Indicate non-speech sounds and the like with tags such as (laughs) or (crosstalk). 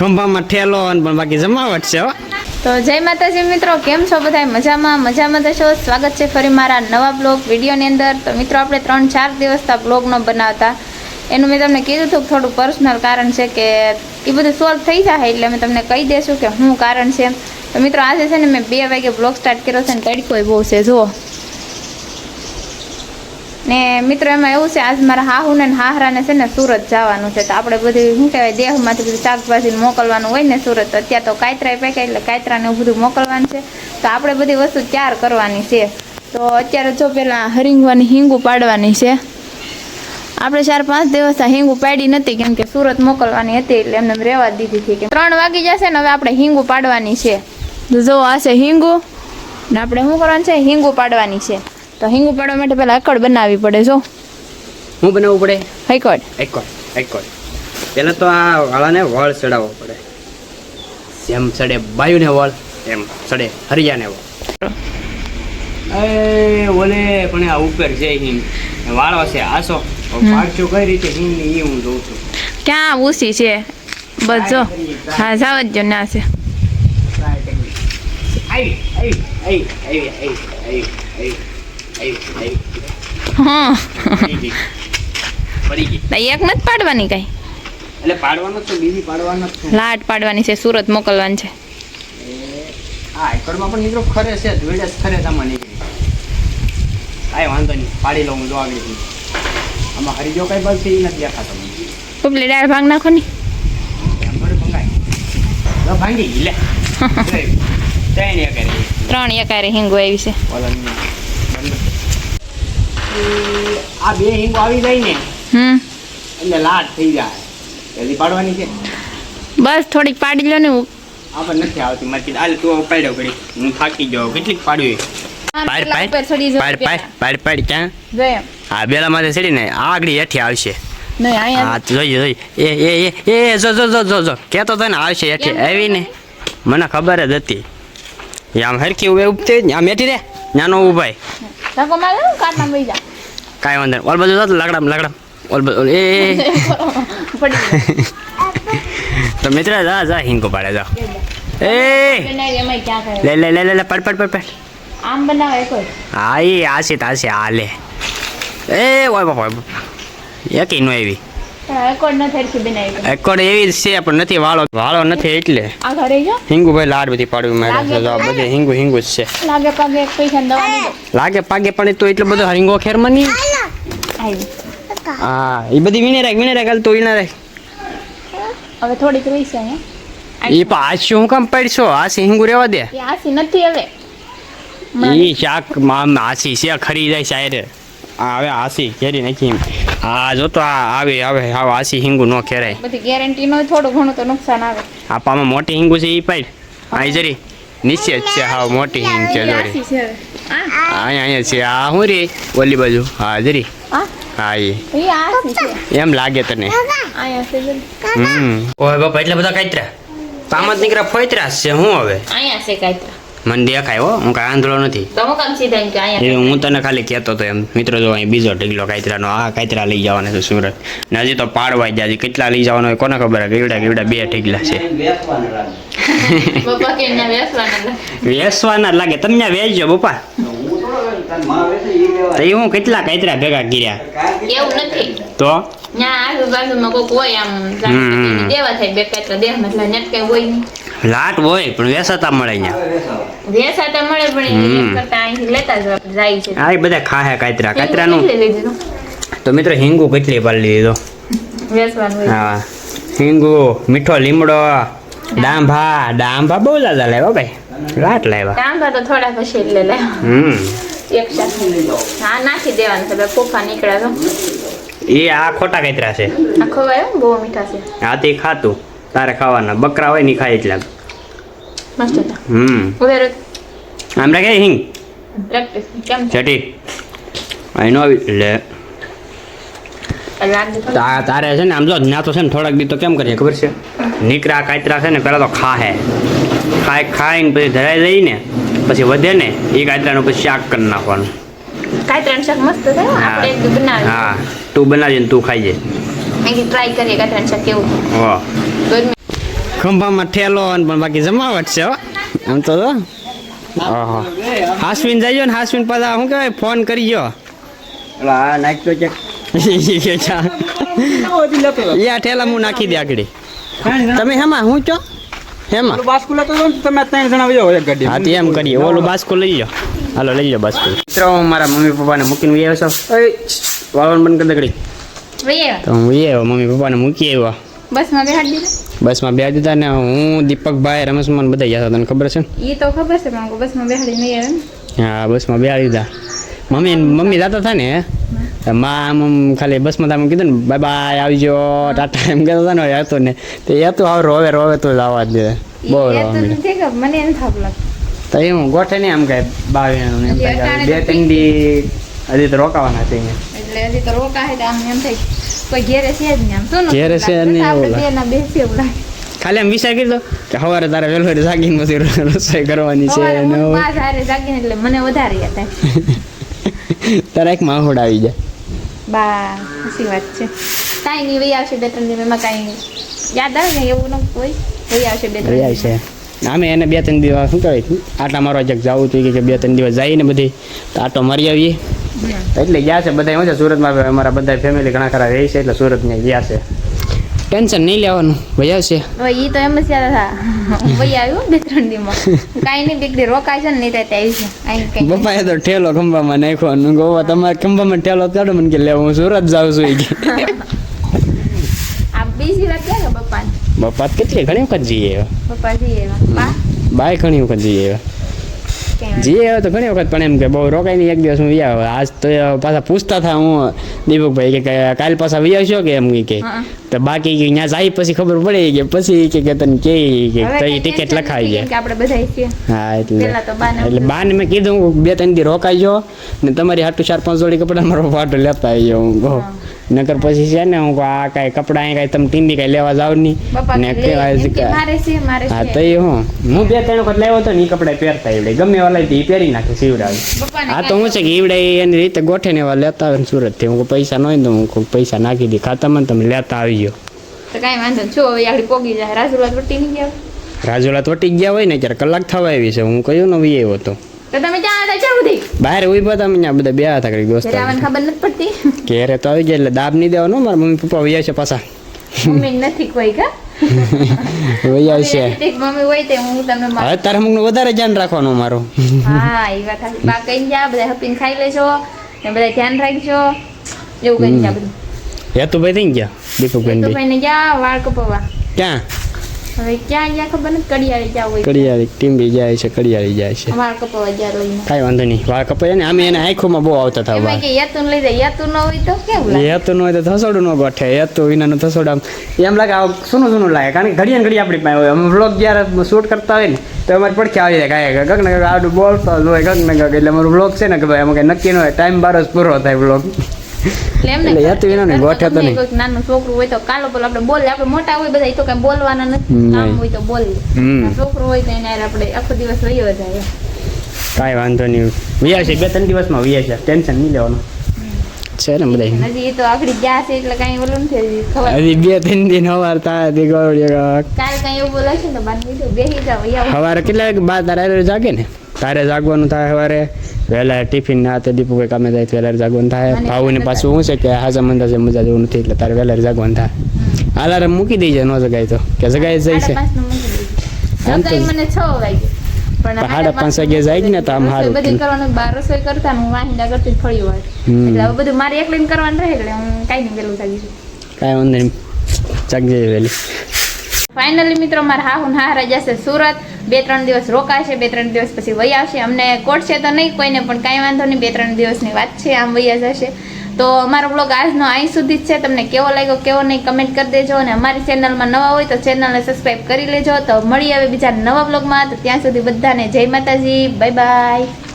ખંભામાં ઠેલો અને પણ બાકી જમાવટ છે તો જય માતાજી મિત્રો, કેમ છો બધા મજામાં? મજામાં તો છો? સ્વાગત છે ફરી મારા નવા બ્લોગ વિડીયોની અંદર. તો મિત્રો, આપણે ત્રણ ચાર દિવસ આ બ્લોગ બનાવતા. એનું મેં તમને કીધું હતું થોડું પર્સનલ કારણ છે કે એ બધું સોલ્વ થઈ જાય એટલે અમે તમને કહી દેશું કે શું કારણ છે. તો મિત્રો, આજે છે ને મેં બે વાગે બ્લોગ સ્ટાર્ટ કર્યો છે ને તડકો બહુ છે, જુઓ. ને મિત્રો, એમાં એવું છે, આજ મારા હાહુને હાહરાને છે ને સુરત જવાનું છે. તો આપણે બધું, શું કહેવાય, દેહમાંથી બધું શાકભાજી મોકલવાનું હોય ને સુરત, અત્યારે તો કાયતરા પેકે એટલે કાયતરાને એવું બધું મોકલવાનું છે. તો આપણે બધી વસ્તુ તૈયાર કરવાની છે. તો અત્યારે જો પહેલાં હરિંગવાની હિંગુ પાડવાની છે. આપણે ચાર પાંચ દિવસ હિંગુ પાડી નથી, કેમ કે સુરત મોકલવાની હતી એટલે એમને રહેવા દીધી હતી કે ત્રણ વાગી જશે ને હવે આપણે હિંગુ પાડવાની છે. તો જો આ છે હિંગુ. ને આપણે શું કરવાનું છે? હિંગુ પાડવાની છે. તો હિંગ ઉપાડવા માટે પહેલા એકડ બનાવવી પડે જો. હું બનાવવું પડે? હાઈકોડ હાઈકોડ હાઈકોડ પહેલાં તો આ વાળાને વળ ચડાવવો પડે. જેમ ચડે બાયુને વળ એમ ચડે હરિયાને વળ. એ ઓલે પણ આ ઉપર છે હિંગ. વાળો છે આસો પાડશો કઈ રીતે હિંગ એ હું જોઉં છું. ક્યાં ઊસી છે? બધો હા જાવ જ ના છે. આવી આવી આવી આવી આવી આવી. હા. એક નથી પાડવાની કઈ. એટલે પાડવાનો છે બીજી પાડવાનો છે. લાટ પાડવાની છે સુરત મોકલવાની છે. હા એકડમાં પણ મિત્રો ખરે છે ધોઈડે જ ખરે તમારે નીકળી. કાંઈ વાંધો નહીં પાડી લઉં જો હતી આમાં હરીજો કઈ બસ એ નથી દેખાતો. ઉપલી દાળ ભાંગ નાખો ની. ભાંગી લે. (laughs) ત્રણ એકારે હિંગુ આવી છે. આ બે હિંગો આવી જાય ને હમ. એટલે લાટ થઈ જાય. જલ્દી પાડવાની છે. બસ થોડીક પાડી લો ને આ નથી આવતી મારી આલે તું પાડ્યો ઘડી હું થાકી જાઉં કેટલીક પાડવી પાડ પેલા ઉપર ચડી પાડ પાડ. પાડ પાડ પાડ ક્યાં? જો હા બેલા માથે ચડીને આગળ હેઠી આવશે. હા એ એ એ એ જો જો જો જો જો. કહેતો તો ને આવશે હેઠી. આવી ને. મને ખબર જ હતી. આમ હરખી ઉભે ઉભતે આમ હેઠી રે. નાનો ઉભાઈ ધક્કો મારે કાટના વહી જા કાંઈ વાંધો ઓલ બધું જો લાકડા લાકડા ઓલ બધું એ. (laughs) તો મિત્ર જા જા હિંકો પાડે જા. એ લે લે લે લે લે પડ પડ પડ પડ. આમ બનાવે કોઈ? હા એ આશે તાશે આ લે. એ ઓય બાપા એક એકી એવી એકોડ એવી જ છે પણ નથી વાળો. વાળો નથી એટલે. હિંગુ ભાઈ લાડ બધી પાડવી મારે બધે હિંગુ હિંગુ જ છે. લાગે પગે પૈસા દવા લાગે પાગે પણ તો એટલો બધો હિંગો ખેરમાં નહીં હા એ બધી વીણે રાખ વીણે રાખ તો વીણે રાખ. હવે થોડીક રહી છે એ પણ આજ હું કામ પડશો? આ હિંગુ રહેવા દે. આસી નથી હવે. એ શાકમાં આસી છે ખરી જાય શાયરે હવે આસી ઘેરી નાખી આ જો તો આ આવે આવે હા આસી હિંગુ ન ખેરાય. બધી ગેરંટી નો થોડું ઘણું તો નુકસાન આવે. આપામાં મોટી હિંગુ છે એ પાઈ. આઈ જરી નીચે જ છે હાવ મોટી હિંગ છે જોરી અહીંયા અહીંયા છે આ હું રે ઓલી બાજુ હા જરી હા? એ એમ લાગે તને. હમ. ઓય બાપા એટલે બધા કાતરા પામત નીકળ્યા ફોતરા છે હું હવે? અહીંયા છે કાંઈ મને દેખાય હો હું કાંઈ આંધળો નથી. હું એ તને ખાલી કહેતો હતો એમ મિત્રો જો અહીં બીજો ઢગલો કાયતરાનો આ કાયતરા લઈ જવાના છે સુરત. ને હજી તો પાડવાય જાય કેટલા લઈ જવાનો હોય કોને ખબર હે ગીવડા ગીવડા બે ઢગલા છે. (laughs) વેસવાના લાગે. તમને વેચજો બપા તો એ હું કેટલા કાયતરા ભેગા કર્યા? એવું નથી. તો? ના આજુબાજુમાં કોઈ હોય આમ દેવા થાય બે કાયતરા દેહ મતલબ નેટ કઈ હોય નહીં. લાટ હોય પણ વેસાતા મળે અહીંયા. વેસાતા મળે પણ કરતા અહીં લેતા જાય છે. આ બધા ખાહે કાતરા. કાતરાનું તો? મિત્રો હિંગુ કેટલી પાલી લીધો વેસવાનું હા. હિંગુ મીઠો લીમડો ડાંભા ડાંભા બહુ લાદા લેવા ભાઈ. લાટ લેવા ડાંભા તો થોડા પછી એટલે લે હમ. એક સાથે હા નાખી દેવાનું છે નીકળ્યા તો. એ આ ખોટા કાતરા છે. આખો બહુ મીઠા છે. આ તે ખાતું. તારે ખાવાના. બકરા હોય ને ખાય એટલા મસ્ત હતા. હમ. આમ રાખે હિંગ? પ્રેક્ટિસ કેમ ચટી અહીં નો લે. તારે છે ને આમ જો ના તો છે ને થોડાક દી તો કેમ કરીએ ખબર છે? નીકરા કાતરા છે ને પેલા તો ખાહે. ખાય ખાઈને પછી ધરાઈ દઈ પછી વધે ને એ કાતરાનું પછી શાક કરી નાખવાનું. કાંઈ શાક મસ્ત થાય હા. આપણે બનાવી હા. તું બનાવજે તું ખાઈ જાય ટ્રાય કરીએ કાંઈ શાક કેવું. ખંભામાં ઠેલો અને પણ બાકી જમાવટ છે હો. આમ તો ઓહો હાસવીન જઈયો ને હાસવીન પાછા શું કહેવાય? ફોન કરી ગયો. નાખતો છે. યા ઠેલા હું નાખી દે આગળ. તમે હેમાં? હું છો? હેમાં? બાસ્કુલા તો તમે ત્રણ જણા વયો એક ગાડી. હા એમ કરીએ ઓલું બાસ્કો લઈ લો હાલો લઈ લો બાસ્કો મિત્રો હું મારા મમ્મી પપ્પાને મૂકીને વહી આવ્યો છો. વાળવાનું બંધ કરી દે તો હું વહી આવ્યો મમ્મી પપ્પાને મૂકી આવ્યો. બસમાં બેહાડી દીધા? બસમાં બે દીધા ને હું દીપકભાઈ રમેશમાન બધા ગયા હતા તને ખબર છે? એ તો ખબર છે પણ બસમાં બેહાડી નહીં આવે હા બસમાં બે દીધા. મમ્મી મમ્મી જાતા હતા ને મા આમ ખાલી બસમાં તમે કીધું ને બાય બાય આવજો ટાટા એમ કહેતા હતા ને હતો ને. તો એ તો હવે રોવે રોવે તો જ આવવા જ દે. બહુ રોવે મને એમ થાપ લાગે તો એ હું ગોઠે નહીં આમ કાંઈ બાવી એમ હજી થાય કે અટાણે બે ત્રણ દી હજી તો રોકાવાના છે અહીંયા. એટલે હજી તો રોકા છે આમ એમ થાય. કોઈ ઘેરે છે જ નહીં આમ. શું ઘેરે છે નહીં આપણે ના બેસી એવું લાગે. ખાલી આમ વિચાર કર્યો કે સવારે તારે વહેલો જાગીને પછી રસોઈ કરવાની છે ને હું એવું. પાંચ હારે જાગીને એટલે મને વધારે યાદ થાય. (laughs) તારે એક માહોડ આવી જાય. બા સાચી વાત છે. કાંઈ નહીં વહી આવશે બે ત્રણ દિવસ એમાં કાંઈ યાદ આવે ને એવું ન હોય? વહી આવશે બે ત્રણ છે એને બે ત્રણ દિવસ શું કહેવાય? આટા મારવા જગ જવું હતું કે બે ત્રણ દિવસ જઈને બધી તો આટો મારી આવીએ. એટલે ગયા છે બધા છે સુરતમાં અમારા બધા ફેમિલી ઘણા ખરા રહે છે એટલે સુરત ને ગયા છે. ટેન્શન નહીં લેવાનું. ભાઈ આવશે. હવે ઈ તો એમ જ વહી આવ્યું બે ત્રણ દિવસમાં. (laughs) કાંઈ નહીં બીકડી રોકાય છે ને નહીં થાય આવી છે પપ્પાએ તો ઠેલો ખંભામાં નાખ્યો. અને ગોવા તમારે ખંભામાં ઠેલો કાઢો. મને કે લેવું હું સુરત જાઉં છું. ઈ કે. આ બીજી વાત કે પપ્પાને? બપા કેટલી ઘણી વખત જઈએ. બપા જઈએ બા? બાય ઘણી વખત જઈએ. જઈએ હવે તો ઘણી વખત પણ એમ કે બહુ રોકાઈ નહીં એક દિવસ હું વ્યા આજ તો પાછા પૂછતા થા હું દીપકભાઈ કે કે કાલ પાછા વ્યા છો કે એમ કે. તો બાકી કે ત્યાં જાય પછી ખબર પડે કે પછી કે કે તને કે કે તઈ ટિકિટ લખાઈ જાય કે આપણે બધા હા એટલે એટલે બાને મેં કીધું બે ત્રણ દી રોકાઈ જો ને તમારી હાટુ ચાર પાંચ જોડી કપડા મારો પાટો લેતા આવી જાઉં નકર પછી છે ને હું આ કાંઈ કપડાં અહીં કાંઈ તમે ટીંડી કાંઈ લેવા જાવ નહીં. ને કહેવાય છે છે હા તો એ હું. હું બે ત્રણ વખત લાવ્યો હતો ને એ કપડાં પહેરતા એવડે ગમે વાલા એ પહેરી નાખે સીવડાવી. હા આ તો હું છે કે ઈવડે એની રીતે ગોઠે ને એવા લેતા આવે ને સુરતથી. હું પૈસા નહીં તો હું પૈસા નાખી દઈ ખાતામાં તમે લેતા આવી ગયો તો કાંઈ વાંધો. જો હવે આગળ પોગી જાય. રાજુલા વટી નહીં ગયા? રાજુલા હોય ને ત્યારે કલાક થવા આવી છે. હું કયો નવી આવ્યો હતો તો તમે ક્યાં હતા? ચાવું થઈ બહાર ઊભા હતા અહીંયા બધા બે હતા કરી દોસ્ત ખબર નથી પડતી. (laughs) ઘેરે તો આવી ગયા એટલે દાબ નહીં દેવાનો મારા મમ્મી પપ્પા વૈયા છે પાછા. મમ્મી નથી કોઈ કા? (laughs) વૈયા છે. મમ્મી હોય તે હું તમને હવે તારે અમુકનું વધારે ધ્યાન રાખવાનું મારું. હા એ વાત બા કઈ જા બધા હપીને ખાઈ લેજો ને બધા ધ્યાન રાખજો. એવું કઈ જા બધું. હેતુભાઈ થઈ ગયા દીપકભાઈ તો ભાઈ જા વાળ કપાવવા. ક્યાં? હવે ક્યાં ગયા ખબર નથી કડિયાળી જાવ હોય કડિયાળી ટીમ્બી જાય છે કડિયાળી જાય છે. વાળ રોઈને કાંઈ વાંધો નહીં વાળ કપાય ને આમે એને આંખોમાં બહુ આવતા હતા એમાં કે યાતું લઈ જાય યાતું ન હોય તો કેવું લાગે? ન હોય તો થસોડું ન ગોઠે હેતું વિનાનું થસોડ આમ એમ લાગે આ સૂનું સૂનું લાગે કારણ કે ઘડીએ ને ઘડી આપણી પાસે હોય. અમે વ્લોગ જ્યારે શૂટ કરતા હોય ને તો અમારે પડખે આવી જાય કાંઈ ગગ ને ગગ આડું બોલતો જ હોય ગગ ને ગગ. એટલે અમારું વ્લોગ છે ને કે ભાઈ અમે કંઈ નક્કી ન હોય ટાઈમ બાર જ પૂરો થાય વ્લોગ એટલે એમ યાતું વિના ને ગોઠે તો નહીં. કોઈક નાનું છોકરું હોય તો કાલો બોલ આપણે બોલ. આપણે મોટા હોય બધા તો કઈ બોલવાના નથી. કામ હોય તો બોલે છોકરો હોય તો એને આપણે આખો દિવસ વયો જાય કાંઈ વાંધો નહીં. વિયા છે બે ત્રણ દિવસમાં વિયા છે. ટેન્શન નહીં લેવાનું. છે ને બધા હજી એ તો આગળ ગયા છે એટલે કઈ ઓલું નથી હજી ખબર. હજી બે ત્રણ દિન સવાર થાય તે ગોળીએ કાલ કઈ એવું બોલાશે ને તો બાર બેસી જાવ અહીંયા સવારે કેટલા વાગે? બાર તારા જાગે ને? તારે જાગવાનું થાય સવારે વહેલા ટિફિન ના તે દીપુ કામે જાય વહેલા જાગવાનું થાય. ભાવુને પાછું શું છે કે હાજા મંદા છે મજા જેવું નથી એટલે તારે વહેલા જાગવાનું થાય. અલાર્મ મૂકી દેજે ન જગાય તો. કે જગાય જાય છે. સાડા પાંચનું મૂકી દીધું. આમ તો- નકર મને છ વાગે. પણ સાડા પાંચ વાગે જાય ને તો આમ રસોઈ સારું. કરવાનું બાર રસોઈ કરતા હું વાહિંદા કરતી ફળી વાર એટલે બધું મારે એકલીને કરવાનું રહે એટલે હું કાંઈ નહીં પેલું જાગી છું કાંઈ વાંધો નહીં. જાગજે વેલી ફાઇનલી મિત્રો મારા હાહુ હા હારા જશે સુરત. બે ત્રણ દિવસ રોકાશે બે ત્રણ દિવસ પછી વહી આવશે. અમને કોટશે તો નહીં કોઈને, પણ કાંઈ વાંધો નહીં બે ત્રણ દિવસની વાત છે, આમ વહી જશે તો અમારો બ્લોગ આજનો અહીં સુધી જ છે. તમને કેવો લાગ્યો, કેવો નહીં, કમેન્ટ કરી દેજો. અને અમારી ચેનલમાં નવા હોય તો ચેનલને સબસ્ક્રાઈબ કરી લેજો. તો મળી આવે બીજા નવા બ્લોગમાં. તો ત્યાં સુધી બધાને જય માતાજી. Bye bye